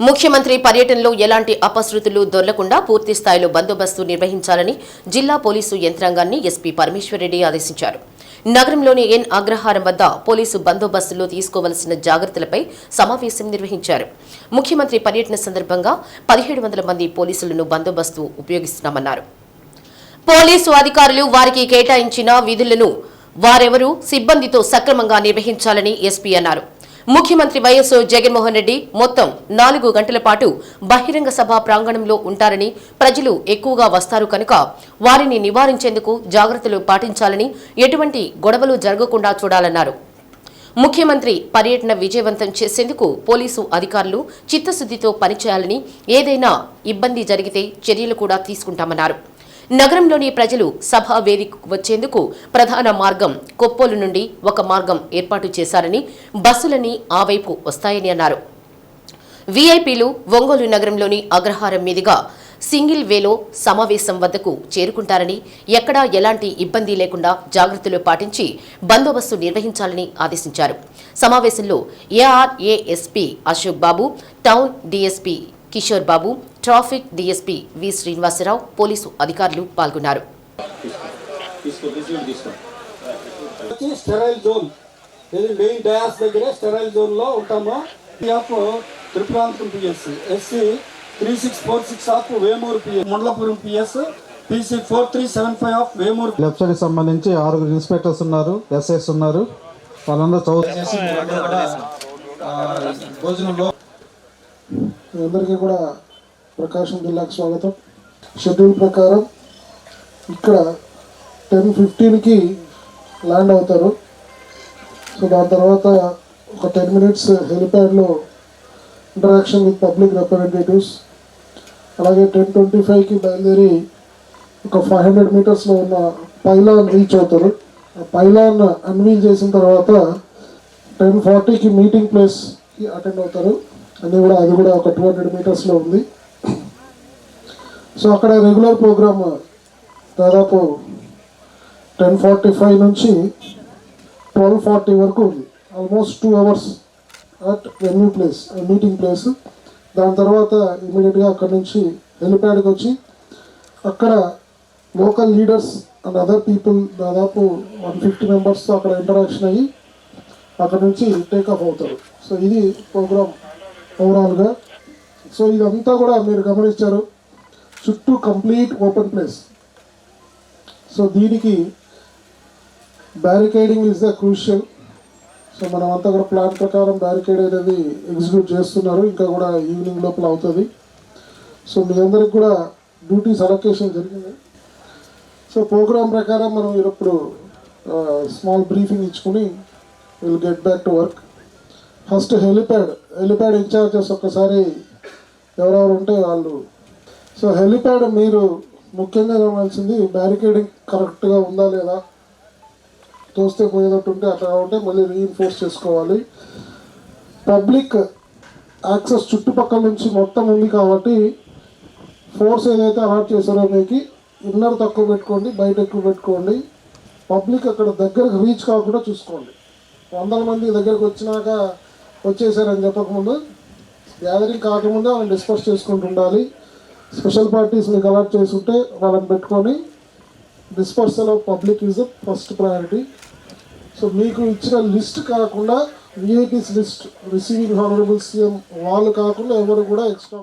ముఖ్యమంత్రి పర్యటనలో ఎలాంటి అపశృతులు దొర్లకుండా పూర్తి స్థాయిలో బందోబస్తు నిర్వహించాలని జిల్లా పోలీసు యంత్రాంగాన్ని ఎస్పీ పరమేశ్వరరెడ్డి ఆదేశించారు. నగరంలోని ఎన్ అగ్రహారం వద్ద పోలీసు బందోబస్తులో తీసుకోవలసిన జాగ్రత్తలపై సమావేశం నిర్వహించారు. ముఖ్యమంత్రి పర్యటన సందర్భంగా పదిహేడు వందల మంది పోలీసులను బందోబస్తు ఉపయోగిస్తున్నామన్నారు. పోలీసు అధికారులు వారికి కేటాయించిన విధులను వారెవరూ సిబ్బందితో సక్రమంగా నిర్వహించాలని ఎస్పీ అన్నారు. ముఖ్యమంత్రి వైఎస్ జగన్మోహన్ రెడ్డి మొత్తం నాలుగు గంటల పాటు బహిరంగ సభ ప్రాంగణంలో ఉంటారని ప్రజలు ఎక్కువగా వస్తారు కనుక వారిని నివారించేందుకు జాగ్రత్తలు పాటించాలని ఎటువంటి గొడవలు జరగకుండా చూడాలన్నారు. ముఖ్యమంత్రి పర్యటన విజయవంతం చేసేందుకు పోలీసు అధికారులు చిత్తశుద్దితో పనిచేయాలని ఏదైనా ఇబ్బంది జరిగితే చర్యలు కూడా తీసుకుంటామన్నారు. నగరంలోని ప్రజలు సభా వేదికకు వచ్చేందుకు ప్రధాన మార్గం కొప్పోలు నుండి ఒక మార్గం ఏర్పాటు చేశారని బస్సులని ఆ వైపు వస్తాయని అన్నారు. వీఐపీలు ఒంగోలు నగరంలోని అగ్రహారం మీదుగా సింగిల్ వేలో సమావేశం వద్దకు చేరుకుంటారని ఎక్కడా ఎలాంటి ఇబ్బంది లేకుండా జాగ్రత్తలు పాటించి బందోబస్తు నిర్వహించాలని ఆదేశించారు. సమావేశంలో ARASP Ashok Babu town DSP Kishore Babu traffic DSP V Srinivasarao police అధికారులు పాల్గొన్నారు. Sterile zone. ఇది మెయిన్ డయాస్ దగ్గరే స్టెరైల్ జోన్లో ఉంటాము of Tripurantaram PS SC three six four six of Vemuru PS Mandalapuram PS PC four three seven five of Vemuru left side సంబంధించి ఆరుగురు inspectors ఉన్నారు SIs ఉన్నారు. వాళ్ళందరూ చదువు భోజనంలో అందరికీ కూడా ప్రకాశం జిల్లాకు స్వాగతం. షెడ్యూల్ ప్రకారం ఇక్కడ టెన్ ఫిఫ్టీన్కి ల్యాండ్ అవుతారు. సో దాని తర్వాత ఒక టెన్ మినిట్స్ హెలిప్యాడ్లో ఇంటరాక్షన్ విత్ పబ్లిక్ రిప్రజెంటేటివ్స్. అలాగే టెన్ ట్వంటీ ఫైవ్కి బయలుదేరి ఒక ఫైవ్ హండ్రెడ్ మీటర్స్లో ఉన్న పైలాన్ రీచ్ అవుతారు. ఆ పైలాన్ అన్వీల్ చేసిన తర్వాత టెన్ ఫార్టీకి మీటింగ్ ప్లేస్కి అటెండ్ అవుతారు. అది కూడా అది కూడా ఒక టూ హండ్రెడ్ మీటర్స్లో ఉంది. సో అక్కడ రెగ్యులర్ ప్రోగ్రామ్ దాదాపు టెన్ ఫార్టీ ఫైవ్ నుంచి ట్వెల్వ్ ఫార్టీ వరకు ఉంది. Almost two hours at venue place meeting place దాని తర్వాత ఇమీడియట్గా అక్కడ నుంచి హెలిప్యాడ్కి వచ్చి అక్కడ local leaders and other people దాదాపు వన్ ఫిఫ్టీ మెంబర్స్తో అక్కడ ఇంటరాక్షన్ అయ్యి అక్కడ నుంచి టేక్ ఆఫ్ అవుతారు. సో ఇది ప్రోగ్రామ్ ఓవరాల్గా సో ఇదంతా కూడా మీరు గమనించారు. చుట్టూ కంప్లీట్ ఓపెన్ ప్లేస్. సో దీనికి barricading is the crucial so మనం అంతా కూడా ప్లాన్ ప్రకారం బ్యారికేడ్ అనేది ఎగ్జిక్యూట్ చేస్తున్నారు. ఇంకా కూడా ఈవినింగ్ లోపల అవుతుంది. సో మీ అందరికి కూడా డ్యూటీస్ అలొకేషన్ జరిగింది. సో ప్రోగ్రామ్ ప్రకారం మనం ఇప్పుడు small briefing ఇచ్చుకుని will get back to work first helipad helipad incharges ఒక్కసారి ఎవరెవరు ఉంటే వాళ్ళు. సో హెలిప్యాడ్ మీరు ముఖ్యంగా గమనించింది బ్యారికేడింగ్ కరెక్ట్గా ఉందా లేదా? తోస్తే పోయేటట్టు ఉంటే అట్లా ఉంటే మళ్ళీ రీఇన్ఫోర్స్ చేసుకోవాలి. పబ్లిక్ యాక్సెస్ చుట్టుపక్కల నుంచి మొత్తం ఉంది కాబట్టి ఫోర్స్ ఏదైతే అలాట్ చేశారో మీకు ఇన్నర్ తక్కువ పెట్టుకోండి బయట ఎక్కువ పెట్టుకోండి. పబ్లిక్ అక్కడ దగ్గరకు రీచ్ కాకుండా చూసుకోండి. వందల మంది దగ్గరకు వచ్చినాక వచ్చేసారని చెప్పకముందు గ్యాదరింగ్ కాకముందే వాళ్ళని డిస్కస్ చేసుకుంటూ ఉండాలి స్పెషల్ పార్టీస్ మీకు అలాట్ వాళ్ళని పెట్టుకొని dispersal of public is first priority. So మీకు ఇచ్చిన లిస్ట్ కాకుండా VIPs list receiving honourable CM వాళ్ళు కాకుండా ఎవరు కూడా ఎక్స్ట్రా